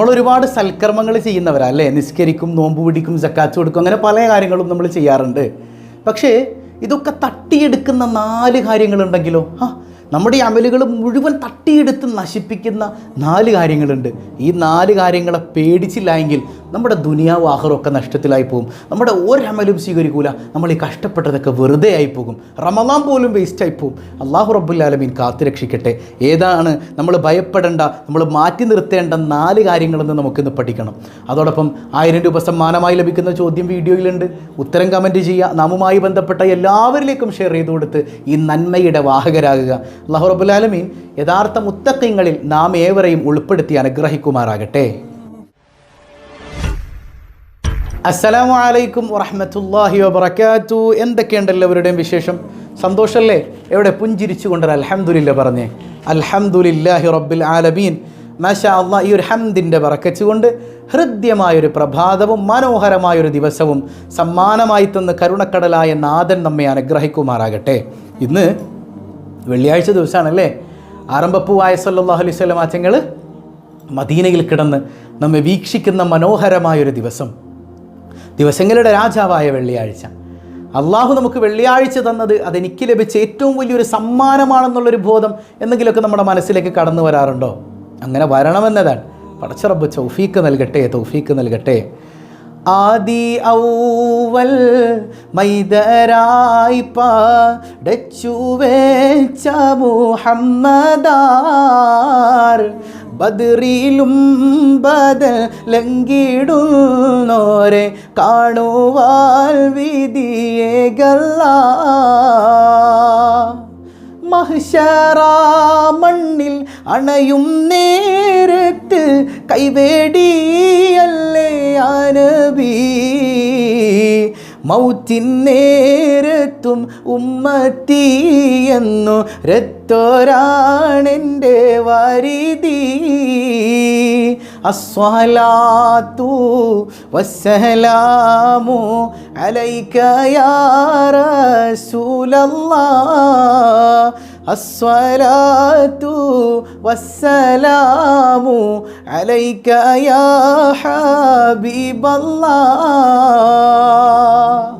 നമ്മൾ ഒരുപാട് സൽക്കർമ്മങ്ങൾ ചെയ്യുന്നവരാ അല്ലേ നിസ്കരിക്കും നോമ്പ് പിടിക്കും ജക്കാച്ച് കൊടുക്കും അങ്ങനെ പല കാര്യങ്ങളും നമ്മൾ ചെയ്യാറുണ്ട്. പക്ഷേ ഇതൊക്കെ തട്ടിയെടുക്കുന്ന നാല് കാര്യങ്ങളുണ്ടെങ്കിലോ? ആ നമ്മുടെ ഈ അമലുകൾ മുഴുവൻ തട്ടിയെടുത്ത് നശിപ്പിക്കുന്ന നാല് കാര്യങ്ങളുണ്ട്. ഈ നാല് കാര്യങ്ങളെ പേടിച്ചില്ല എങ്കിൽ നമ്മുടെ ദുനിയാവ് ആഹാരമൊക്കെ നഷ്ടത്തിലായി പോകും. നമ്മുടെ ഒരമലും സ്വീകരിക്കൂല. നമ്മൾ ഈ കഷ്ടപ്പെട്ടതൊക്കെ വെറുതെ ആയി പോകും. റമദാൻ പോലും വേസ്റ്റായി പോകും. അള്ളാഹു റബ്ബുല്ലാലമീൻ കാത്തുരക്ഷിക്കട്ടെ ഏതാണ് നമ്മൾ ഭയപ്പെടേണ്ട നമ്മൾ മാറ്റി നിർത്തേണ്ട നാല് കാര്യങ്ങളെന്ന് നമുക്കിന്ന് പഠിക്കണം. അതോടൊപ്പം ആയിരം രൂപ സമ്മാനമായി ലഭിക്കുന്ന ചോദ്യം വീഡിയോയിലുണ്ട്. ഉത്തരം കമന്റ് ചെയ്യുക. നാമുമായി ബന്ധപ്പെട്ട എല്ലാവരിലേക്കും ഷെയർ ചെയ്ത് കൊടുത്ത് ഈ നന്മയുടെ വാഹകരാകുക. അള്ളാഹു റബ്ബുലാലമീൻ യഥാർത്ഥ മുത്തക്കങ്ങളിൽ നാം ഏവരെയും ഉൾപ്പെടുത്തി അനുഗ്രഹിക്കുമാറാകട്ടെ. അസ്സലാമു അലൈക്കും വറഹമത്തല്ലാഹി വബർക്കാത്തു എന്തൊക്കെയുണ്ട് എല്ലാവരുടെയും വിശേഷം? സന്തോഷമല്ലേ എവിടെ പുഞ്ചിരിച്ചു കൊണ്ടൊരു അലഹമുല്ല പറഞ്ഞേ. അലഹമുല്ലാഹി റബ്ബിൽ ആലബീൻ മാഷാ അള്ളാഹ് ഈ ഒരു ഹംദിന്റെ വറക്കച്ചുകൊണ്ട് ഹൃദ്യമായൊരു പ്രഭാതവും മനോഹരമായൊരു ദിവസവും സമ്മാനമായി തന്ന് കരുണക്കടലായ നാഥൻ നമ്മെ അനുഗ്രഹിക്കുമാറാകട്ടെ. ഇന്ന് വെള്ളിയാഴ്ച ദിവസമാണല്ലേ ആരംഭപ്പൂവായ സല്ലല്ലാഹു അലൈഹി വസല്ലം ആച്ചങ്ങൾ മദീനയിൽ കിടന്ന് നമ്മെ വീക്ഷിക്കുന്ന മനോഹരമായൊരു ദിവസം. ദിവസങ്ങളുടെ രാജാവായ വെള്ളിയാഴ്ച. അള്ളാഹു നമുക്ക് വെള്ളിയാഴ്ച തന്നത് അതെനിക്ക് ലഭിച്ച ഏറ്റവും വലിയൊരു സമ്മാനമാണെന്നുള്ളൊരു ബോധം എന്തെങ്കിലുമൊക്കെ നമ്മുടെ മനസ്സിലേക്ക് കടന്നു വരാറുണ്ടോ? അങ്ങനെ വരണമെന്നതാണ്. പടച്ചറബ് ചൗഫീക്ക് നൽകട്ടെ തൗഫീക്ക് നൽകട്ടെ. ആദി ഔവൽ മൈതരായി പാടച്ചു വെച്ച മുഹമ്മദാർ ബദൽ ലംഘിടുന്നോരെ കാണുവാൽ വിധിയേകല്ല. മഹ്ശറാ മണ്ണിൽ അണയും നേരത്ത് കൈവേടിയല്ലേ ആനബി. മൗത്തിൻ നേരത്തും ഉമ്മത്തി എന്നു രത്തോരാണെന്റെ വരിതി. അസ്വലാത്തു വസ്സലാമു അലൈക യാ റസൂലല്ലാഹ്. അസ്വലാത്തു വസ്സലാമു അലൈക്കയാ യാ ഹബീബല്ലാഹ്.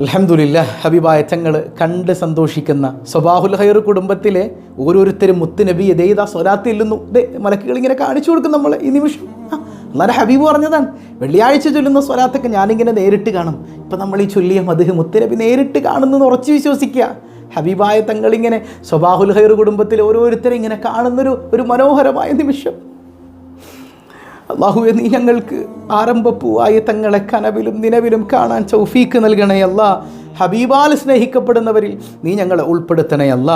അലഹമുല്ല ഹബീബായ തങ്ങൾ കണ്ട് സന്തോഷിക്കുന്ന സ്വബാഹുൽ ഹൈർ കുടുംബത്തിലെ ഓരോരുത്തരും മുത്തുനബി ഇതേതാ സ്വലാത്ത് ഇല്ലുന്നു ദേ മലക്കുകൾ ഇങ്ങനെ കാണിച്ചു കൊടുക്കും നമ്മൾ ഈ നിമിഷം. ആ, ഹബീബ് പറഞ്ഞതാണ് വെള്ളിയാഴ്ച ചൊല്ലുന്ന സ്വലാത്തൊക്കെ ഞാനിങ്ങനെ നേരിട്ട് കാണും. ഇപ്പം നമ്മൾ ഈ ചൊല്ലിയ മധു മുത്തുനബി നേരിട്ട് കാണുന്നു എന്ന് ഉറച്ചു വിശ്വസിക്കുക. ഹബീബായ തങ്ങളിങ്ങനെ സ്വബാഹുൽ ഹൈർ കുടുംബത്തിലെ ഓരോരുത്തരെ ഇങ്ങനെ കാണുന്നൊരു ഒരു മനോഹരമായ നിമിഷം. അള്ളാഹുവെ നീ ഞങ്ങൾക്ക് ആരംഭപ്പൂവായ തങ്ങളെ കനവിലും നിലവിലും കാണാൻ ചൗഫീക്ക് നൽകണേ ഹബീബാൽ സ്നേഹിക്കപ്പെടുന്നവരിൽ നീ ഞങ്ങളെ ഉൾപ്പെടുത്തണേ അല്ല.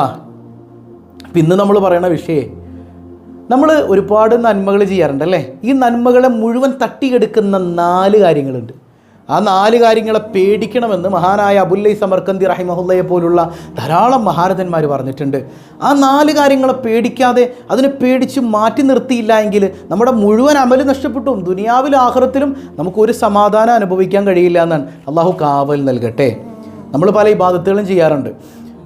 അപ്പം നമ്മൾ പറയണ വിഷയേ നമ്മൾ ഒരുപാട് നന്മകൾ ചെയ്യാറുണ്ടല്ലേ? ഈ നന്മകളെ മുഴുവൻ തട്ടിയെടുക്കുന്ന നാല് കാര്യങ്ങളുണ്ട്. ആ നാല് കാര്യങ്ങളെ പേടിക്കണമെന്ന് മഹാനായ അബുല്ലൈ സമർക്കന്തി റഹിമഹുല്ലയെ പോലുള്ള ധാരാളം മഹാരഥന്മാർ പറഞ്ഞിട്ടുണ്ട്. ആ നാല് കാര്യങ്ങളെ പേടിക്കാതെ അതിനെ പേടിച്ച് മാറ്റി നിർത്തിയില്ല എങ്കിൽ നമ്മുടെ മുഴുവൻ അമൽ നഷ്ടപ്പെട്ടു ദുനിയാവിലും ആഹ്റത്തിലും നമുക്കൊരു സമാധാനം അനുഭവിക്കാൻ കഴിയില്ല എന്നാണ് അള്ളാഹു കാവൽ നൽകട്ടെ. നമ്മൾ പല ഇബാദത്തുകളും ചെയ്യാറുണ്ട്.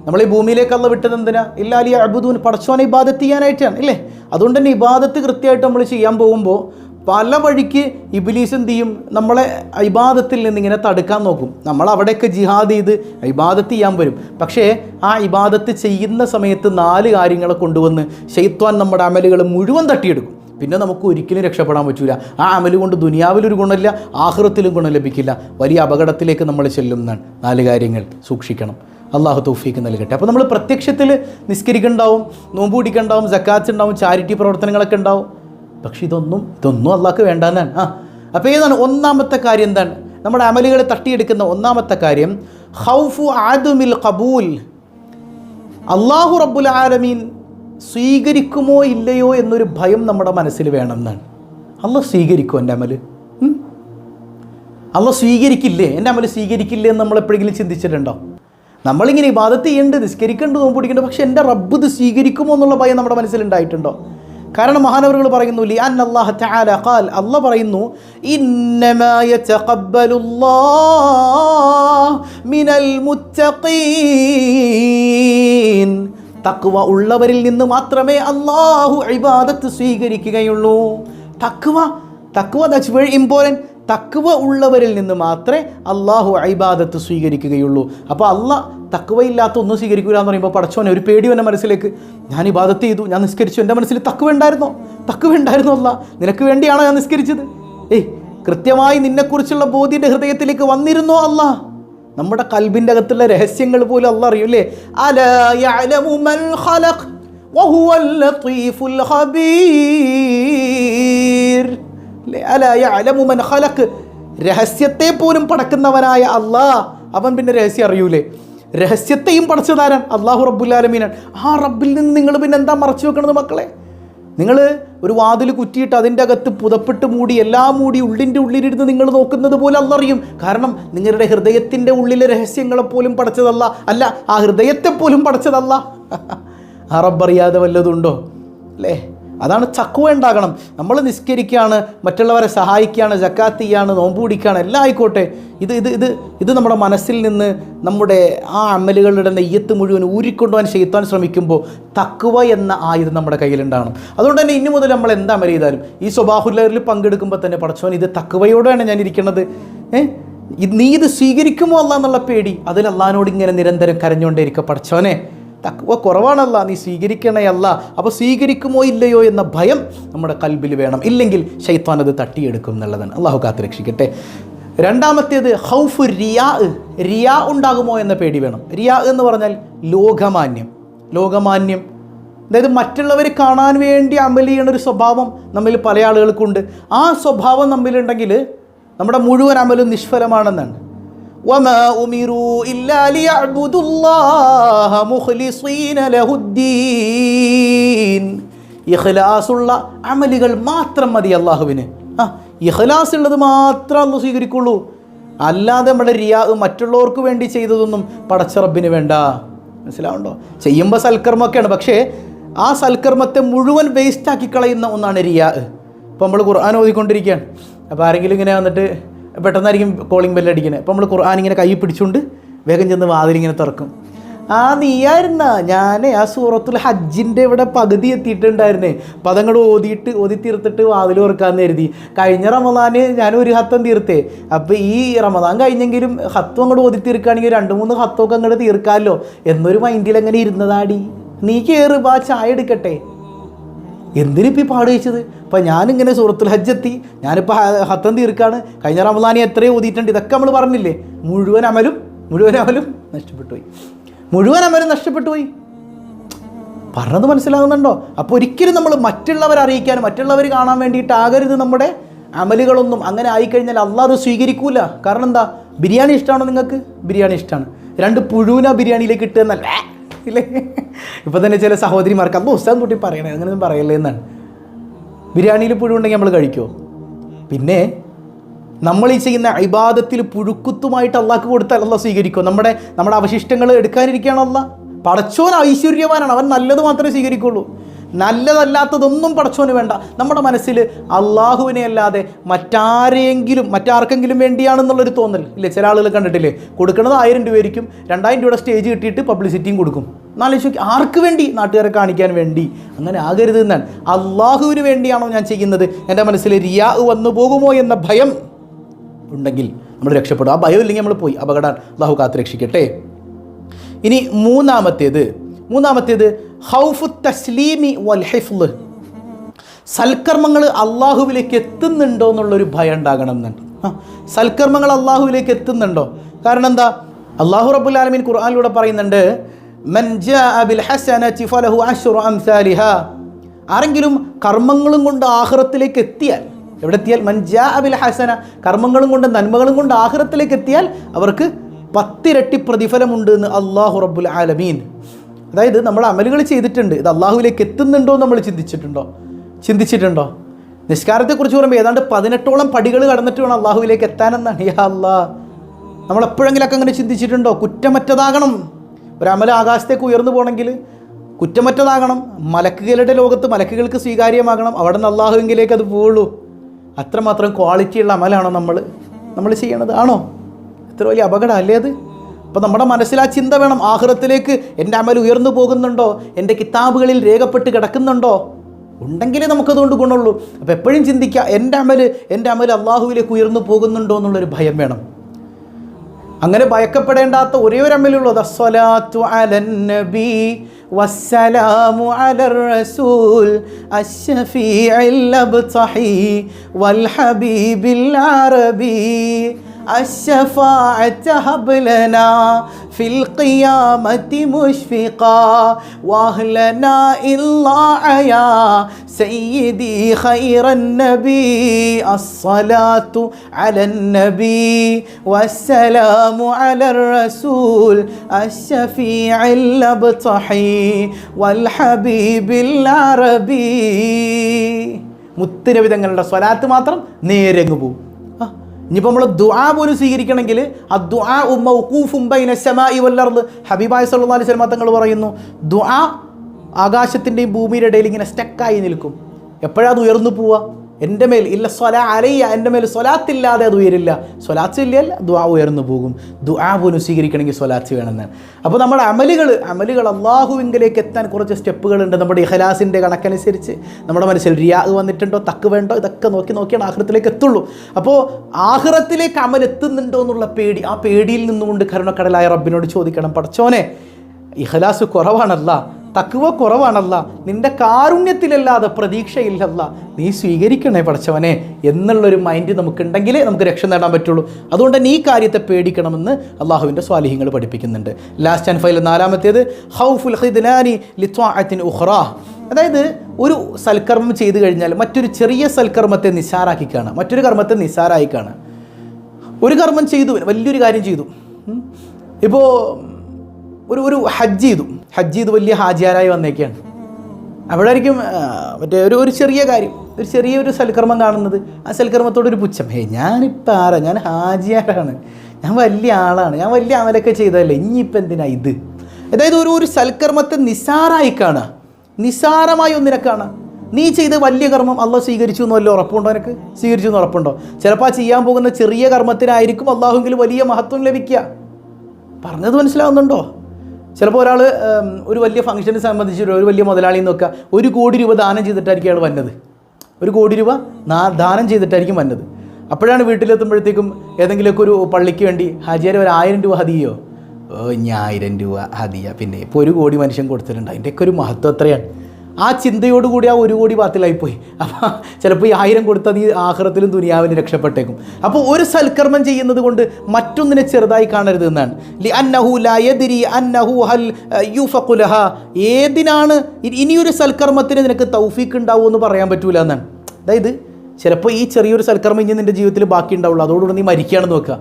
നമ്മൾ ഈ ഭൂമിയിലേക്ക് അല്ല വിട്ടത് എന്തിനാ? ഇല്ല അലി അബുദൂൻ പടച്ചോനെ ഇബാദത്ത് ചെയ്യാനായിട്ടാണ് ഇല്ലേ? അതുകൊണ്ട് തന്നെ ഇബാദത്ത് കൃത്യമായിട്ട് നമ്മൾ ചെയ്യാൻ പോകുമ്പോൾ പല വഴിക്ക് ഇബിലീസ് എന്ത് ചെയ്യും? നമ്മളെ ഇബാദത്തിൽ നിന്ന് ഇങ്ങനെ തടുക്കാൻ നോക്കും. നമ്മൾ അവിടെയൊക്കെ ജിഹാദ് ചെയ്ത് ഇബാദത്ത് ചെയ്യാൻ വരും. പക്ഷേ ആ ഇബാദത്ത് ചെയ്യുന്ന സമയത്ത് നാല് കാര്യങ്ങളെ കൊണ്ടുവന്ന് ഷെയ്ത്വാൻ നമ്മുടെ അമലുകൾ മുഴുവൻ തട്ടിയെടുക്കും. പിന്നെ നമുക്ക് ഒരിക്കലും രക്ഷപ്പെടാൻ പറ്റൂല. ആ അമൽ കൊണ്ട് ദുനിയാവിലൊരു ഗുണമില്ല ആഹൃത്തിലും ഗുണം ലഭിക്കില്ല. വലിയ അപകടത്തിലേക്ക് നമ്മൾ ചെല്ലുന്നതാണ്. നാല് കാര്യങ്ങൾ സൂക്ഷിക്കണം. അള്ളാഹു തൗഫീക്ക് നൽകട്ടെ. അപ്പോൾ നമ്മൾ പ്രത്യക്ഷത്തിൽ നിസ്കരിക്കുന്നുണ്ടാവും നോമ്പ് പിടിക്കുന്നുണ്ടാവും ജക്കാത്ത് ഉണ്ടാവും ചാരിറ്റി പ്രവർത്തനങ്ങളൊക്കെ ഉണ്ടാവും. പക്ഷെ ഇതൊന്നും ഇതൊന്നും അള്ളാഹ്ക്ക് വേണ്ടെന്നാണ്. ആ അപ്പോൾ ഏതാണ് ഒന്നാമത്തെ കാര്യം എന്താണ്? നമ്മുടെ അമലുകളെ തട്ടിയെടുക്കുന്ന ഒന്നാമത്തെ കാര്യം ഹൗഫു ആദുമിൽ കബൂൽ അള്ളാഹു റബ്ബുൽ ആലമീൻ സ്വീകരിക്കുമോ ഇല്ലയോ എന്നൊരു ഭയം നമ്മുടെ മനസ്സിൽ വേണം എന്നാണ്. അള്ളാഹ് സ്വീകരിക്കുമോ എന്റെ അമൽ? അള്ളാഹ് സ്വീകരിക്കില്ലേ? എന്റെ അമൽ സ്വീകരിക്കില്ലേ എന്ന് നമ്മൾ എപ്പോഴെങ്കിലും ചിന്തിച്ചിട്ടുണ്ടോ? നമ്മളിങ്ങനെ ഇബാദത്ത് ചെയ്യേണ്ടത് നിസ്കരിക്കേണ്ടത് നോമ്പ് പിടിക്കേണ്ടത് പക്ഷേ എന്റെ റബ്ബ് ഇത് സ്വീകരിക്കുമോ എന്നുള്ള ഭയം നമ്മുടെ മനസ്സിലുണ്ടായിട്ടുണ്ടോ കാരണം മഹാനവറുകൾ പറയുന്നു ലിഅൻ അല്ലാഹ തആല ഖാൽ. അല്ല പറയുന്നു ഇന്നമാ യതഖബ്ബലുല്ലാഹ് മിനൽ മുത്തഖീൻ. ഉള്ളവരിൽ നിന്ന് മാത്രമേ അള്ളാഹു ഇബാദത്ത് സ്വീകരിക്കുകയുള്ളൂ. തക്കുവ തക്കുവ ദാറ്റ്സ് വെരി ഇമ്പോർട്ടന്റ് തക്കുവ ഉള്ളവരിൽ നിന്ന് മാത്രമേ അള്ളാഹു ഐബാദത്ത് സ്വീകരിക്കുകയുള്ളൂ. അപ്പോൾ അള്ളാഹ് തക്കുവയില്ലാത്ത ഒന്നും സ്വീകരിക്കില്ല എന്ന് പറയുമ്പോൾ പടച്ചോനെ ഒരു പേടി എന്റെ മനസ്സിലേക്ക്. ഞാൻ ഇബാദത്ത് ചെയ്തു ഞാൻ നിസ്കരിച്ചു. എന്റെ മനസ്സിൽ തക്കുവ ഉണ്ടായിരുന്നോ? തക്കുവ ഉണ്ടായിരുന്നോ അല്ല. നിനക്ക് വേണ്ടിയാണോ ഞാൻ നിസ്കരിച്ചത്? ഏയ് കൃത്യമായി നിന്നെക്കുറിച്ചുള്ള ബോധ്യന്റെ ഹൃദയത്തിലേക്ക് വന്നിരുന്നോ അല്ല? നമ്മുടെ കൽബിന്റെ അകത്തുള്ള രഹസ്യങ്ങൾ പോലും അല്ല അറിയൂലേ അല അല്ലേ? ഖലക്ക് രഹസ്യത്തെ പോലും പടക്കുന്നവനായ അള്ളാഹ് അവൻ പിന്നെ രഹസ്യം അറിയൂലേ? രഹസ്യത്തെയും പടച്ചതാരാൻ? അള്ളാഹു റബ്ബുല്ലാലമീനാണ് ആ റബ്ബിൽ നിന്ന് നിങ്ങൾ പിന്നെ എന്താ മറച്ചു വെക്കണത് മക്കളെ? നിങ്ങൾ ഒരു വാതിൽ കുറ്റിയിട്ട് അതിന്റെ അകത്ത് പുതപ്പിട്ട് മൂടി എല്ലാം മൂടി ഉള്ളിന്റെ ഉള്ളിലിരുന്ന് നിങ്ങൾ നോക്കുന്നത് പോലെ അല്ലറിയും കാരണം നിങ്ങളുടെ ഹൃദയത്തിന്റെ ഉള്ളിലെ രഹസ്യങ്ങളെപ്പോലും പടച്ചതല്ല അല്ല ആ ഹൃദയത്തെപ്പോലും പടച്ചതല്ല ആ റബ്ബറിയാതെ വല്ലതുണ്ടോ അല്ലേ അതാണ് ചക്കുവ ഉണ്ടാകണം. നമ്മൾ നിസ്കരിക്കുകയാണ് മറ്റുള്ളവരെ സഹായിക്കുകയാണ് ജക്കാത്ത് ചെയ്യാണ് നോമ്പ് പിടിക്കുകയാണ് എല്ലാം ആയിക്കോട്ടെ. ഇത് ഇത് ഇത് ഇത് നമ്മുടെ മനസ്സിൽ നിന്ന് നമ്മുടെ ആ അമലുകളുടെ നെയ്യത്ത് മുഴുവൻ ഊരിക്കൊണ്ടുപോകാൻ ചെയ്ത്താൻ ശ്രമിക്കുമ്പോൾ തക്കുവ എന്ന ആയുധം നമ്മുടെ കയ്യിലുണ്ടാകണം അതുകൊണ്ട് തന്നെ ഇനി മുതൽ നമ്മൾ എന്താ അമൽ ചെയ്താലും? ഈ സ്വഭാഹുല്ലറിൽ പങ്കെടുക്കുമ്പോൾ തന്നെ പടച്ചോൻ ഇത് തക്കുവയോടെയാണ് ഞാൻ ഇരിക്കുന്നത്. ഏഹ് നീ ഇത് സ്വീകരിക്കുമോ അല്ല എന്നുള്ള പേടി. അതിൽ അള്ളഹാനോട് ഇങ്ങനെ നിരന്തരം കരഞ്ഞുകൊണ്ടേ ഇരിക്കുക പടച്ചോനെ തക്കുവ കുറവാണല്ല നീ സ്വീകരിക്കണേ അല്ല അപ്പോൾ സ്വീകരിക്കുമോ ഇല്ലയോ എന്ന ഭയം നമ്മുടെ കൽബിൽ വേണം. ഇല്ലെങ്കിൽ ശൈത്താൻ അത് തട്ടിയെടുക്കും എന്നുള്ളതാണ്. അള്ളാഹു കാത്ത് രക്ഷിക്കട്ടെ രണ്ടാമത്തേത് ഹൗഫ് റിയാ റിയാ ഉണ്ടാകുമോ എന്ന പേടി വേണം. റിയാ എന്ന് പറഞ്ഞാൽ ലോകമാന്യം. ലോകമാന്യം. അതായത് മറ്റുള്ളവർ കാണാൻ വേണ്ടി അമൽ ചെയ്യണ ഒരു സ്വഭാവം നമ്മിൽ പല ആളുകൾക്കുണ്ട്. ആ സ്വഭാവം നമ്മിലുണ്ടെങ്കിൽ നമ്മുടെ മുഴുവൻ അമലും നിഷ്ഫലമാണെന്നാണ്. وما أمروا إلا ليعبدوا الله مخلصين له الدين ഇഖ്ലാസുള്ള അമലുകൾ മാത്രം മതി അള്ളാഹുവിന് ആ ഇഖ്ലാസ് ഉള്ളത് മാത്രം അള്ളു സ്വീകരിക്കുള്ളൂ അല്ലാതെ നമ്മുടെ റിയാ മറ്റുള്ളവർക്ക് വേണ്ടി ചെയ്തതൊന്നും പടച്ചറബിന് വേണ്ട മനസ്സിലാവുണ്ടോ ചെയ്യുമ്പോൾ സൽക്കർമ്മമൊക്കെയാണ് പക്ഷേ ആ സൽക്കർമ്മത്തെ മുഴുവൻ വേസ്റ്റാക്കി കളയുന്ന ഒന്നാണ് റിയാ ഇപ്പോൾ നമ്മൾ ഖുർആൻ ഓതിക്കൊണ്ടിരിക്കുകയാണ് അപ്പോൾ ആരെങ്കിലും ഇങ്ങനെ വന്നിട്ട് പെട്ടെന്നായിരിക്കും കോളിംഗ് ബെല്ല് അടിക്കണേ. അപ്പോൾ നമ്മൾ ഖുർആൻ ഇങ്ങനെ കൈ പിടിച്ചുകൊണ്ട് വേഗം ചെന്ന് വാതിലിങ്ങനെ തുറക്കും. ആ നീയായിരുന്ന? ഞാൻ ആ സൂറത്തുൽ ഹജ്ജിന്റെ ഇവിടെ പകുതി എത്തിയിട്ടുണ്ടായിരുന്നേ. അപ്പം അതങ്ങോട്ട് ഓതിയിട്ട് ഓതി തീർത്തിട്ട് വാതിൽ തുറക്കാമെന്ന് കരുതി. കഴിഞ്ഞ റമദാന് ഞാൻ ഒരു ഹത്തം തീർത്തേ. അപ്പോൾ ഈ റമദാൻ കഴിഞ്ഞെങ്കിലും ഹത്തും അങ്ങോട്ട് ഓതി തീർക്കുകയാണെങ്കിൽ രണ്ട് മൂന്ന് ഹത്തൊക്കെ അങ്ങോട്ട് തീർക്കാമല്ലോ എന്നൊരു മൈൻഡിൽ അങ്ങനെ ഇരുന്നതാടി? നീ കയറി വാ ചായ എടുക്കട്ടെ. എന്തിനിപ്പോൾ ഈ പാട് വെച്ചത് ഇപ്പം ഞാനിങ്ങനെ സൂറത്തുൽ ഹജ്ജ് എത്തി. ഞാനിപ്പോൾ ഹത്തം തീർക്കാണ്. കഴിഞ്ഞ റമദാനി എത്രയോ ഊതിയിട്ടുണ്ട് ഇതൊക്കെ നമ്മൾ പറഞ്ഞില്ലേ? മുഴുവൻ അമലും മുഴുവൻ അമലും നഷ്ടപ്പെട്ടു പോയി. മുഴുവൻ അമലും നഷ്ടപ്പെട്ടു പോയി. പറഞ്ഞത് മനസ്സിലാകുന്നുണ്ടോ? അപ്പോൾ ഒരിക്കലും നമ്മൾ മറ്റുള്ളവരെ അറിയിക്കാൻ മറ്റുള്ളവർ കാണാൻ വേണ്ടിയിട്ടാകരുത് നമ്മുടെ അമലുകളൊന്നും. അങ്ങനെ ആയിക്കഴിഞ്ഞാൽ അള്ളാഹ് അത് സ്വീകരിക്കൂല. കാരണം എന്താ? ബിരിയാണി ഇഷ്ടമാണോ നിങ്ങൾക്ക്? ബിരിയാണി ഇഷ്ടമാണ് രണ്ട് പുഴുവിന ബിരിയാണിയിലേക്ക് ഇട്ടുതന്നല്ലേ ഇല്ലേ ഇപ്പം തന്നെ ചില സഹോദരിമാർക്ക് അപ്പോൾ ഉസ്താൻ തൊട്ടി പറയണേ അങ്ങനെയൊന്നും പറയല്ലേ എന്നാണ്. ബിരിയാണിയിൽ പുഴുണ്ടെങ്കിൽ നമ്മൾ കഴിക്കുമോ പിന്നെ നമ്മൾ ഈ ചെയ്യുന്ന ഇബാദത്തിൽ പുഴുക്കുത്തുമായിട്ട് അള്ളാഹ്ക്ക് കൊടുത്താൽ അള്ളാഹ് സ്വീകരിക്കും? നമ്മുടെ നമ്മുടെ അവശിഷ്ടങ്ങൾ എടുക്കാനിരിക്കുകയാണ് അള്ളാഹ്. പടച്ചോൻ ഐശ്വര്യവാനാണ്. അവൻ നല്ലത് മാത്രമേ സ്വീകരിക്കുള്ളൂ. നല്ലതല്ലാത്തതൊന്നും പടച്ചോന് വേണ്ട. നമ്മുടെ മനസ്സിൽ അള്ളാഹുവിനെ അല്ലാതെ മറ്റാരെങ്കിലും മറ്റാർക്കെങ്കിലും വേണ്ടിയാണെന്നുള്ളൊരു തോന്നൽ. ഇല്ലേ? ചില ആളുകൾ കണ്ടിട്ടില്ലേ? കൊടുക്കുന്നത് ആയിരം രൂപയായിരിക്കും രണ്ടായിരം രൂപയുടെ സ്റ്റേജ് കിട്ടിയിട്ട് പബ്ലിസിറ്റിയും കൊടുക്കും. എന്നാലോചിച്ച് നോക്കി ആർക്ക് വേണ്ടി? നാട്ടുകാരെ കാണിക്കാൻ വേണ്ടി? അങ്ങനെ ആകരുത് എന്നാണ്. അള്ളാഹുവിന് വേണ്ടിയാണോ ഞാൻ ചെയ്യുന്നത്? എന്റെ മനസ്സിൽ റിയാ വന്നു പോകുമോ എന്ന ഭയം ഉണ്ടെങ്കിൽ നമ്മൾ രക്ഷപ്പെടും. ആ ഭയം ഇല്ലെങ്കിൽ നമ്മൾ പോയി. അപകടം അള്ളാഹു കാത്ത് രക്ഷിക്കട്ടെ ഇനി മൂന്നാമത്തേത്. മൂന്നാമത്തേത് ഹൗഫു തസ്ലീമി വൽ ഹിഫ്ല് സൽക്കർമ്മങ്ങൾ അള്ളാഹുവിലേക്ക് എത്തുന്നുണ്ടോ എന്നുള്ളൊരു ഭയം ഉണ്ടാകണം എന്നുണ്ട് സൽക്കർമ്മങ്ങൾ അള്ളാഹുവിലേക്ക് എത്തുന്നുണ്ടോ? കാരണം എന്താ? അള്ളാഹു റബുൽ ആലമീൻ ഖുർആനിലൂടെ പറയുന്നുണ്ട് ആരെങ്കിലും കർമ്മങ്ങളും കൊണ്ട് ആഹ്റത്തിലേക്ക് എത്തിയാൽ എവിടെ എത്തിയാൽ? മൻ അബിൽ ബിൽ ഹസന. കർമ്മങ്ങളും കൊണ്ട് നന്മകളും കൊണ്ട് ആഹ്റത്തിലേക്ക് എത്തിയാൽ അവർക്ക് പത്തിരട്ടി പ്രതിഫലമുണ്ട് എന്ന് അള്ളാഹു റബ്ബുൽ ആലമീൻ അതായത് നമ്മൾ അമലുകൾ ചെയ്തിട്ടുണ്ട് ഇത് അള്ളാഹുവിലേക്ക് എത്തുന്നുണ്ടോ എന്ന് നമ്മൾ ചിന്തിച്ചിട്ടുണ്ടോ? ചിന്തിച്ചിട്ടുണ്ടോ? നിസ്കാരത്തെക്കുറിച്ച് പറയുമ്പോൾ ഏതാണ്ട് പതിനെട്ടോളം പടികൾ കടന്നിട്ട് വേണം അള്ളാഹുവിലേക്ക് എത്താനെന്നാണ്. അല്ലാ നമ്മൾ എപ്പോഴെങ്കിലൊക്കെ അങ്ങനെ ചിന്തിച്ചിട്ടുണ്ടോ? കുറ്റമറ്റതാകണം. ഒരു അമല ആകാശത്തേക്ക് ഉയർന്നു പോകണമെങ്കിൽ കുറ്റമറ്റതാകണം. മലക്കുകളുടെ ലോകത്ത് മലക്കുകൾക്ക് സ്വീകാര്യമാകണം. അവിടെ നിന്ന് അള്ളാഹുവിങ്കിലേക്ക് അത് പോവുള്ളൂ അത്രമാത്രം ക്വാളിറ്റിയുള്ള അമലാണോ നമ്മൾ. നമ്മൾ ചെയ്യണത്. ആണോ? എത്ര വലിയ അപകടം അല്ലേ അത്? അപ്പോൾ നമ്മുടെ മനസ്സിൽ ആ ചിന്ത വേണം. ആഹ്റത്തിലേക്ക് എന്റെ അമൽ ഉയർന്നു പോകുന്നുണ്ടോ? എന്റെ കിതാബുകളിൽ രേഖപ്പെട്ട് കിടക്കുന്നുണ്ടോ? ഉണ്ടെങ്കിലേ നമുക്കതുകൊണ്ട് ഗുണമുള്ളൂ. അപ്പോൾ എപ്പോഴും ചിന്തിക്കുക എന്റെ അമൽ എന്റെ അമൽ അള്ളാഹുവിലേക്ക് ഉയർന്നു പോകുന്നുണ്ടോ എന്നുള്ളൊരു ഭയം വേണം. അങ്ങനെ ഭയക്കപ്പെടേണ്ടാത്ത ഒരേ ഒരു അമലുള്ളത് അസ്വലാത്തു അലൻ നബി വസ്സലാമു അലർ റസൂൽ അബ്തഹി വൽ ഹബീബിൽ അറബി. الشفاعة هب لنا في القيامة مشفقا واهلنا إلا يا سيدي خير النبي الصلاة على النبي والسلام على الرسول الشفيع الأبطحي والحبيب العربي മുത്തുനബി തങ്ങളുടെ സ്വലാത്ത് മാത്രം നേരങ്ങ് പോകും ആ ഇനിയിപ്പോൾ നമ്മൾ ദുആ പോലും സ്വീകരിക്കണമെങ്കിൽ ആ ദുആ മൗഖൂഫും ബൈന സമാഇ വല്ലർന്ന് ഹബീബായ സല്ലല്ലാഹു അലൈഹി തങ്ങൾ പറയുന്നു ദുആ ആകാശത്തിന്റെയും ഭൂമിയുടെ ഇടയിൽ ഇങ്ങനെ സ്റ്റക്കായി നിൽക്കും. എപ്പോഴാണ് അത് ഉയർന്നു പോവുക? എന്റെ മേൽ ഇല്ല സ്വല അലയ്യ എന്റെ മേൽ സ്വലാത്തില്ലാതെ അത് ഉയരില്ല. സ്വലാത്ത് ഇല്ലല്ല ദുആ ഉയർന്നു പോകും. ദുആ പോലും സ്വീകരിക്കണമെങ്കിൽ സ്വലാത്ത് വേണമെന്നാണ് അപ്പോൾ നമ്മുടെ അമലുകൾ അമലുകൾ അള്ളാഹുവിങ്കിലേക്ക് എത്താൻ കുറച്ച് സ്റ്റെപ്പുകളുണ്ട്. നമ്മുടെ ഇഹലാസിന്റെ കണക്കനുസരിച്ച് നമ്മുടെ മനസ്സിൽ റിയാ വന്നിട്ടുണ്ടോ തക്ക് വേണ്ടോ ഇതൊക്കെ നോക്കി നോക്കിയാണ് ആഹ്റത്തിലേക്ക് എത്തുള്ളൂ. അപ്പോൾ ആഹ്റത്തിലേക്ക് അമൽ എത്തുന്നുണ്ടോ എന്നുള്ള പേടി ആ പേടിയിൽ നിന്നുകൊണ്ട് കരുണക്കടലായ റബ്ബിനോട് ചോദിക്കണം പടച്ചോനെ ഇഹലാസ് കുറവാണല്ല തക്കുവ കുറവാണല്ല. നിന്റെ കാരുണ്യത്തിലല്ലാതെ പ്രതീക്ഷയില്ലല്ല. നീ സ്വീകരിക്കണേ പഠിച്ചവനെ എന്നുള്ളൊരു മൈൻഡ് നമുക്കുണ്ടെങ്കിലേ നമുക്ക് രക്ഷ നേടാൻ പറ്റുള്ളൂ. അതുകൊണ്ട് തന്നെ ഈ കാര്യത്തെ പേടിക്കണമെന്ന് അള്ളാഹുവിന്റെ സ്വാലിഹ്യങ്ങൾ പഠിപ്പിക്കുന്നുണ്ട്. ലാസ്റ്റ് ആൻഡ് ഫൈൽ നാലാമത്തേത് ഹൗഫുൽ ഖിദ്നാനി ലിത്വാഅത്തിൻ ഉഖ്റ. അതായത് ഒരു സൽക്കർമ്മം ചെയ്തു കഴിഞ്ഞാൽ മറ്റൊരു ചെറിയ സൽക്കർമ്മത്തെ നിസാറാക്കി കാണുക. മറ്റൊരു കർമ്മത്തെ നിസാറായി കാണുക. ഒരു കർമ്മം ചെയ്തു വലിയൊരു കാര്യം ചെയ്തു. ഇപ്പോൾ ഒരു ഒരു ഹജ്ജ് ചെയ്തു. ഹജ്ജ് ചെയ്ത് വലിയ ഹാജിയാരായി വന്നേക്കാണ്. അവിടായിരിക്കും ആ, മറ്റേ ഒരു ഒരു ചെറിയ കാര്യം ഒരു ചെറിയൊരു സൽക്കർമ്മം കാണുന്നത്. ആ സൽക്കർമ്മത്തോട് ഒരു പുച്ഛം. ഹേ ഞാനിപ്പോൾ ആരാ? ഞാൻ ഹാജിയാരാണ്. ഞാൻ വലിയ ആളാണ്. ഞാൻ വലിയ അമലൊക്കെ ചെയ്തതല്ലേ? ഇനിയിപ്പോൾ എന്തിനാ ഇത്? അതായത് ഒരു ഒരു സൽക്കർമ്മത്തെ നിസാറായി കാണുക നിസാരമായി ഒന്നിനെ കാണുക നീ ചെയ്ത വലിയ കർമ്മം അള്ളാഹ് സ്വീകരിച്ചു എന്ന് വല്ല ഉറപ്പുണ്ടോ എനിക്ക് സ്വീകരിച്ചു എന്ന് ഉറപ്പുണ്ടോ? ചിലപ്പോൾ ആ ചെയ്യാൻ പോകുന്ന ചെറിയ കർമ്മത്തിനായിരിക്കും അള്ളാഹുവിൽ വലിയ മഹത്വം ലഭിക്കുക. പറഞ്ഞത് മനസ്സിലാവുന്നുണ്ടോ? ചിലപ്പോൾ ഒരാൾ ഒരു വലിയ ഫംഗ്ഷനെ സംബന്ധിച്ച് ഒരു വലിയ മുതലാളി നോക്കുക ഒരു കോടി രൂപ ദാനം ചെയ്തിട്ടായിരിക്കും അയാൾ വന്നത്. ഒരു കോടി രൂപ ദാനം ചെയ്തിട്ടായിരിക്കും വന്നത്. അപ്പോഴാണ് വീട്ടിലെത്തുമ്പോഴത്തേക്കും ഏതെങ്കിലുമൊക്കെ ഒരു പള്ളിക്ക് വേണ്ടി ഹജിയാർ ഒരു ആയിരം രൂപ ഹതിയോ ഓ ഇനി ആയിരം രൂപ ഹതിയ. പിന്നെ ഇപ്പോൾ ഒരു കോടി മനുഷ്യൻ കൊടുത്തിട്ടുണ്ട്. അതിന്റെയൊക്കെ ഒരു മഹത്വം എത്രയാണ്? ആ ചിന്തയോടുകൂടി ആ ഒരു കോടി പാത്തിലായിപ്പോയി അപ്പോൾ ചിലപ്പോൾ ഈ ആയിരം കൊടുത്താൽ ഈ ആഹ്റത്തിലും ദുനിയാവിലും രക്ഷപ്പെട്ടേക്കും. അപ്പോൾ ഒരു സൽക്കർമ്മം ചെയ്യുന്നത് കൊണ്ട് മറ്റൊന്നിനെ ചെറുതായി കാണരുത് എന്നാണ്. ലി അന്നഹു ലാ യദ്രി അന്നഹു ഹൽ യുഫഖു ലഹ. ഏതിനാണ് ഇനിയൊരു സൽക്കർമ്മത്തിന് നിനക്ക് തൗഫീക്ക് ഉണ്ടാവുമോ എന്ന് പറയാൻ പറ്റൂല എന്നാണ്. അതായത് ചിലപ്പോൾ ഈ ചെറിയൊരു സൽക്കർമ്മം ഇനി നിന്റെ ജീവിതത്തിൽ ബാക്കി ഉണ്ടാവുള്ളൂ. അതോടുകൂടി നീ മരിക്കുകയാണെന്ന് നോക്കുക.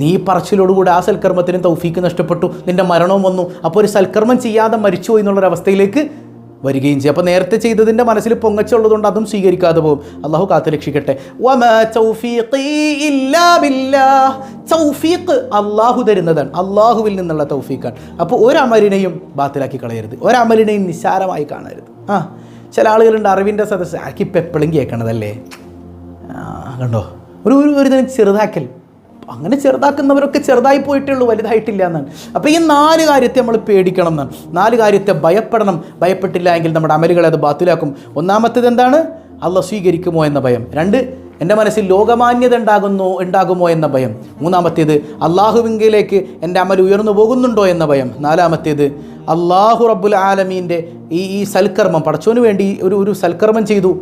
നീ പറച്ചിലോടുകൂടി ആ സൽക്കർമ്മത്തിന് തൗഫീക്ക് നഷ്ടപ്പെട്ടു. നിന്റെ മരണവും വന്നു. അപ്പോൾ ഒരു സൽക്കർമ്മം ചെയ്യാതെ മരിച്ചു എന്നുള്ളൊരവസ്ഥയിലേക്ക് വരികയും ചെയ്യും. അപ്പോൾ നേരത്തെ ചെയ്തതിന്റെ മനസ്സിൽ പൊങ്ങച്ചുള്ളതുകൊണ്ട് അതും സ്വീകരിക്കാതെ പോകും. അള്ളാഹു കാത്തു രക്ഷിക്കട്ടെ. തൗഫീഖി അള്ളാഹു തരുന്നതാണ്. അള്ളാഹുവിൽ നിന്നുള്ള തൗഫീഖാണ്. അപ്പോൾ ഒരമലിനെയും ബാത്തിലാക്കി കളയരുത്. ഒരമലിനെയും നിസ്സാരമായി കാണരുത്. ആ ചില ആളുകളുണ്ട് അറിവിന്റെ സദസ്സ്. ആക്കിപ്പോൾ എപ്പോഴും കേൾക്കണതല്ലേ? കണ്ടോ? ഒരു ഒരു ഒരു തരം ചെറുതാക്കൽ. അങ്ങനെ ചെറുതാക്കുന്നവരൊക്കെ ചെറുതായി പോയിട്ടേ ഉള്ളൂ വലുതായിട്ടില്ല എന്നാണ് അപ്പോൾ ഈ നാല് കാര്യത്തെ നമ്മൾ പേടിക്കണം എന്നാണ് നാല് കാര്യത്തെ ഭയപ്പെടണം. ഭയപ്പെട്ടില്ല എങ്കിൽ നമ്മുടെ അമലുകളെ അത് ബാത്തിലാക്കും. ഒന്നാമത്തേത് എന്താണ്? അല്ല സ്വീകരിക്കുമോ എന്ന ഭയം. രണ്ട് എന്റെ മനസ്സിൽ ലോകമാന്യത ഉണ്ടാകുന്നു ഉണ്ടാകുമോ എന്ന ഭയം. മൂന്നാമത്തേത് അള്ളാഹുവിങ്കിലേക്ക് എന്റെ അമൽ ഉയർന്നു പോകുന്നുണ്ടോ എന്ന ഭയം. നാലാമത്തേത് അള്ളാഹു റബ്ബുൽ ആലമീന്റെ ഈ ഈ സൽക്കർമ്മം പടച്ചോന് വേണ്ടി ഒരു ഒരു സൽക്കർമ്മം ചെയ്തു.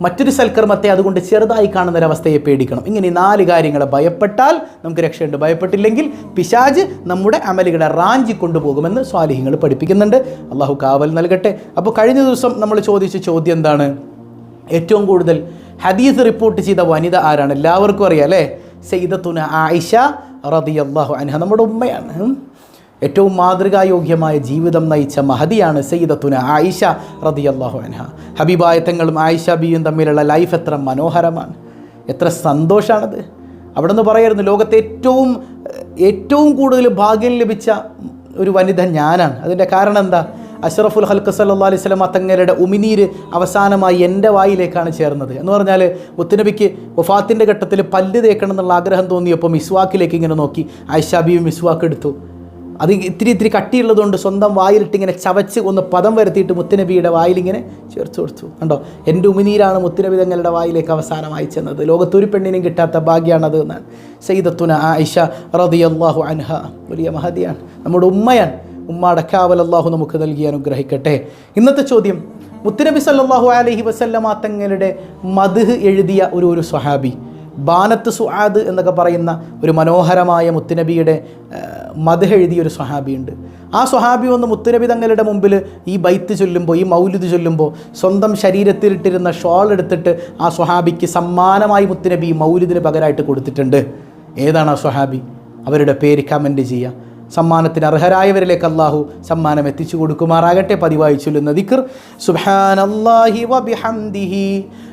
മറ്റൊരു സൽക്കർമ്മത്തെ അതുകൊണ്ട് ചെറുതായി കാണുന്ന ഒരവസ്ഥയെ പേടിക്കണം. ഇങ്ങനെ നാല് കാര്യങ്ങളെ ഭയപ്പെട്ടാൽ നമുക്ക് രക്ഷയുണ്ട്. ഭയപ്പെട്ടില്ലെങ്കിൽ പിശാജ് നമ്മുടെ അമലുകളെ റാഞ്ചി കൊണ്ടുപോകുമെന്ന് സ്വാലിഹ്യങ്ങൾ പഠിപ്പിക്കുന്നുണ്ട്. അള്ളാഹു കാവൽ നൽകട്ടെ. അപ്പോൾ കഴിഞ്ഞ ദിവസം നമ്മൾ ചോദിച്ച ചോദ്യം എന്താണ്? ഏറ്റവും കൂടുതൽ ഹദീസ് റിപ്പോർട്ട് ചെയ്ത വനിത ആരാണ്? എല്ലാവർക്കും അറിയാം അല്ലേ? സെയ്ദത്തുന ആയിഷ റളിയല്ലാഹു അൻഹ. നമ്മുടെ ഉമ്മയാണ്. ഏറ്റവും മാതൃകായോഗ്യമായ ജീവിതം നയിച്ച മഹതിയാണ് സയ്യിദത്തുന ആയിഷ റളിയല്ലാഹു അൻഹ. ഹബീബായ തങ്ങളും ആയിഷ ബിയും തമ്മിലുള്ള ലൈഫ് എത്ര മനോഹരമാണ്. എത്ര സന്തോഷമാണത് അവിടെ നിന്ന് പറയായിരുന്നു ലോകത്തെ ഏറ്റവും ഏറ്റവും കൂടുതൽ ഭാഗ്യം ലഭിച്ച ഒരു വനിത ഞാനാണ്. അതിന്റെ കാരണം എന്താ? അഷറഫുൽ ഹൽക്ക് സല്ലാ അലൈഹി സ്വലം തങ്ങളുടെ ഉമിനീര് അവസാനമായി എന്റെ വായിലേക്കാണ് ചേർന്നത്. എന്ന് പറഞ്ഞാൽ മുത്തുനബിക്ക് വഫാത്തിന്റെ ഘട്ടത്തിൽ പല്ല് തേക്കണം എന്നുള്ള ആഗ്രഹം തോന്നിയപ്പോൾ മിസ്വാക്കിലേക്ക് ഇങ്ങനെ നോക്കി. ആയിഷാബിയും മിസ്വാക്ക് എടുത്തു. അത് ഇത്തിരി ഇത്തിരി കട്ടിയുള്ളതുകൊണ്ട് സ്വന്തം വായിലിട്ട് ഇങ്ങനെ ചവച്ച് ഒന്ന് പദം വരുത്തിയിട്ട് മുത്തുനബിയുടെ വായിലിങ്ങനെ ചേർത്ത് കൊടുത്തു. കണ്ടോ? എന്റെ ഉമിനീരാണ് മുത്തുനബി തങ്ങളുടെ വായിലേക്ക് അവസാനമായി ചെന്നത്. ലോകത്തൊരു പെണ്ണിനും കിട്ടാത്ത ഭാഗ്യമാണത് എന്നാണ് സയ്യിദത്തുന ആയിഷ റളിയല്ലാഹു അൻഹ. വലിയ മഹതിയാണ്. നമ്മുടെ ഉമ്മയാണ്. ഉമ്മ അടക്കാവൽ അള്ളാഹു നമുക്ക് നൽകി അനുഗ്രഹിക്കട്ടെ. ഇന്നത്തെ ചോദ്യം മുത്തുനബി സല്ലാഹു അലഹി വസല്ലമാ തങ്ങളുടെ മദ്ഹ് എഴുതിയ ഒരു ഒരു സ്വഹാബി. ബാനത്ത് സുആദ് എന്നൊക്കെ പറയുന്ന ഒരു മനോഹരമായ മുത്തുനബിയുടെ മദ്ഹ് എഴുതിയ ഒരു സ്വഹാബിയുണ്ട്. ആ സ്വഹാബി വന്ന് മുത്തുനബി തങ്ങളുടെ മുമ്പിൽ ഈ ബൈത്ത് ചൊല്ലുമ്പോൾ ഈ മൗലിദ് ചൊല്ലുമ്പോൾ സ്വന്തം ശരീരത്തിലിട്ടിരുന്ന ഷോൾ എടുത്തിട്ട് ആ സ്വഹാബിക്ക് സമ്മാനമായി മുത്തുനബി മൗലിദിന് പകരമായിട്ട് കൊടുത്തിട്ടുണ്ട്. ഏതാണ് ആ സ്വഹാബി? അവരുടെ പേര് കമന്റ് ചെയ്യുക. സമ്മാനത്തിന് അർഹരായവരിലേക്ക് അള്ളാഹു സമ്മാനം എത്തിച്ചു കൊടുക്കുമാറാകട്ടെ. പതിവായി ചൊല്ലുന്ന ദിക്ർ സുബ്ഹാനല്ലാഹി വബിഹംദിഹി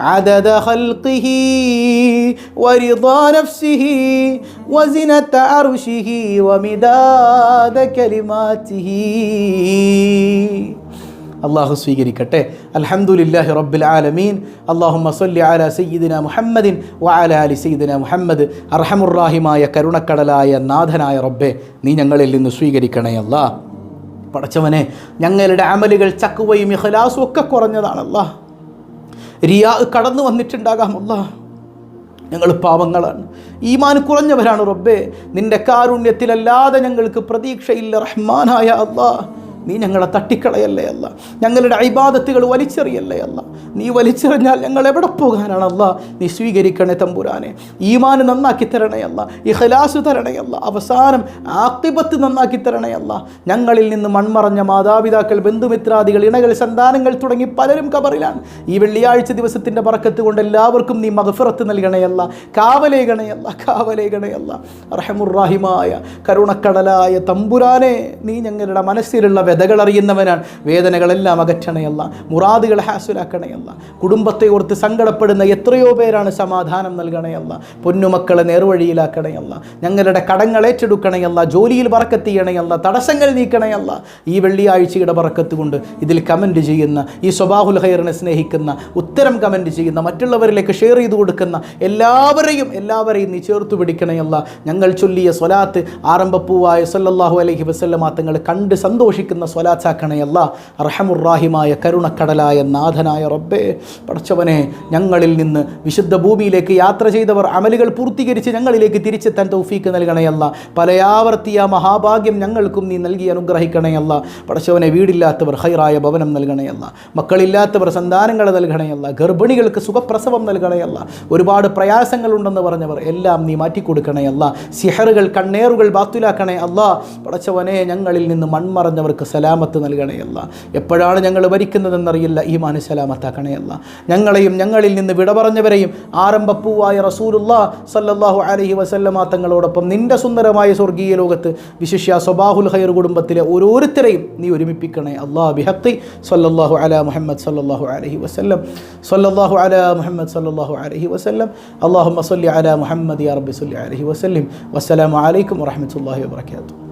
عدد خلقه ورضا نفسه وزنة عرشه ومداد كلماته അള്ളാഹു സ്വീകരിക്കട്ടെ അൽഹംദുലില്ലാഹി റബ്ബിൽ ആലമീൻ അള്ളാഹുമ്മ സല്ലി അല സയ്യിദിന മുഹമ്മദിൻ വഅല അലി സയ്യിദിന മുഹമ്മദ് അർഹമുറാഹിമായ കരുണക്കടലായ നാഥനായ റബ്ബെ നീ ഞങ്ങളിൽ നിന്ന് സ്വീകരിക്കണേ അല്ലാ പടച്ചവനെ ഞങ്ങളുടെ അമലുകൾ ചക്കുവയും ഇഖലാസും ഒക്കെ കുറഞ്ഞതാണല്ല റിയാ കടന്നു വന്നിട്ടുണ്ടാകാം. അല്ല ഞങ്ങൾ പാവങ്ങളാണ്. ഈമാൻ കുറഞ്ഞവരാണ് റബ്ബേ. നിന്റെ കാരുണ്യത്തിലല്ലാതെ ഞങ്ങൾക്ക് പ്രതീക്ഷയില്ല. റഹ്മാനായ അല്ലാ. നീ ഞങ്ങളെ തട്ടിക്കളയല്ലേ അല്ല? ഞങ്ങളുടെ അഭിബാധത്തുകൾ വലിച്ചെറിയല്ലേ അല്ല? നീ വലിച്ചെറിഞ്ഞാൽ ഞങ്ങൾ എവിടെ പോകാനാണ് നീ സ്വീകരിക്കണേ തമ്പുരാനെ. ഈമാന് നന്നാക്കി തരണേ അല്ല. ഇഖലാസ് തരണേ അവസാനം ആക്തിപത്ത് നന്നാക്കി തരണേ ഞങ്ങളിൽ നിന്ന് മൺമറഞ്ഞ മാതാപിതാക്കൾ ബന്ധുമിത്രാദികൾ ഇണകൾ സന്താനങ്ങൾ തുടങ്ങി പലരും കബറിലാണ്. ഈ വെള്ളിയാഴ്ച ദിവസത്തിന്റെ പറക്കത്ത് കൊണ്ട് എല്ലാവർക്കും നീ മഹഫിറത്ത് നൽകണയല്ല കാവലേകണയല്ല കാവലേകണയല്ല റഹമുറാഹിമായ കരുണക്കടലായ തമ്പുരാനെ നീ ഞങ്ങളുടെ മനസ്സിലുള്ള വ്യതകൾ അറിയുന്നവനാണ് വേദനകളെല്ലാം അകറ്റണയല്ല. മുറാദുകൾ ഹാസുലാക്കണയല്ല. കുടുംബത്തെ ഓർത്ത് സങ്കടപ്പെടുന്ന എത്രയോ പേരാണ് സമാധാനം നൽകണയല്ല. പൊന്നുമക്കളെ നേർവഴിയിലാക്കണയല്ല. ഞങ്ങളുടെ കടങ്ങൾ ഏറ്റെടുക്കണയല്ല. ജോലിയിൽ പറക്കത്തിയണയല്ല തടസ്സങ്ങൾ നീക്കണയല്ല. ഈ വെള്ളിയാഴ്ചയുടെ പറക്കത്ത് കൊണ്ട് ഇതിൽ കമന്റ് ചെയ്യുന്ന ഈ സ്വബാഹുൽ ഹൈറിനെ സ്നേഹിക്കുന്ന ഉത്തരം കമന്റ് ചെയ്യുന്ന മറ്റുള്ളവരിലേക്ക് ഷെയർ ചെയ്ത് കൊടുക്കുന്ന എല്ലാവരെയും എല്ലാവരെയും നീ ചേർത്ത് പിടിക്കണയല്ല. ഞങ്ങൾ ചൊല്ലിയ സ്വലാത്ത് ആരംഭപ്പൂവായ സല്ലല്ലാഹു അലൈഹി വസല്ലമ തങ്ങൾ കണ്ട് സന്തോഷിക്കുന്ന സ്വലാത്താക്കണയല്ല റഹമുറാഹിമായ കരുണക്കടലായ നാഥനായ റബ്ബേ. പടച്ചവനെ ഞങ്ങളിൽ നിന്ന് വിശുദ്ധ ഭൂമിയിലേക്ക് യാത്ര ചെയ്തവർ അമലുകൾ പൂർത്തീകരിച്ച് ഞങ്ങളിലേക്ക് തിരിച്ചെത്താൻ തൗഫീക്ക് നൽകണയല്ല പലയാവർത്തിയ മഹാഭാഗ്യം ഞങ്ങൾക്കും നീ നൽകി അനുഗ്രഹിക്കണയല്ല പടച്ചവനെ വീടില്ലാത്തവർ ഹൈറായ ഭവനം നൽകണയല്ല മക്കളില്ലാത്തവർ സന്താനങ്ങളെ നൽകണയല്ല ഗർഭിണികൾക്ക് സുഖപ്രസവം നൽകണയല്ല ഒരുപാട് പ്രയാസങ്ങളുണ്ടെന്ന് പറഞ്ഞവർ എല്ലാം നീ മാറ്റിക്കൊടുക്കണയല്ല സിഹറുകൾ കണ്ണേറുകൾ ബാത്തുലാക്കണേ അല്ല. പടച്ചവനെ ഞങ്ങളിൽ നിന്ന് മൺമറഞ്ഞവർക്ക് സലാമത്ത് നൽകണയല്ല എപ്പോഴാണ് ഞങ്ങൾ ഭരിക്കുന്നതെന്നറിയില്ല ഈ മാന് സലാമത്താക്കണയല്ല ഞങ്ങളെയും ഞങ്ങളിൽ നിന്ന് വിട പറഞ്ഞവരെയും ആരംഭപ്പൂവായ റസൂലുല്ലാ സല്ലാഹു അലഹി വസല്ലമ തങ്ങളോടൊപ്പം നിന്റെ സുന്ദരമായ സ്വർഗീയ ലോകത്ത് വിശിഷ്യ സ്വബാഹുൽ ഹൈർ കുടുംബത്തിലെ ഓരോരുത്തരെയും നീ ഒരുമിപ്പിക്കണേ അള്ളാ ബിഹത്തി സല്ലാഹു അല മുഹമ്മദ് സല്ലാഹു അലഹി വസ്ല്ലം. സല്ലാഹു അല മുഹമ്മദ് സല്ലാഹു അലഹി വസ്ല്ലം. അള്ളാഹു മസല്ലി അല മുഹമ്മദ് അറബി സല്ലി അലഹി വസല്ലം. വസ്സലാമലൈക്കും വറഹ്മത്തുള്ളാഹി വബറകാതുഹു.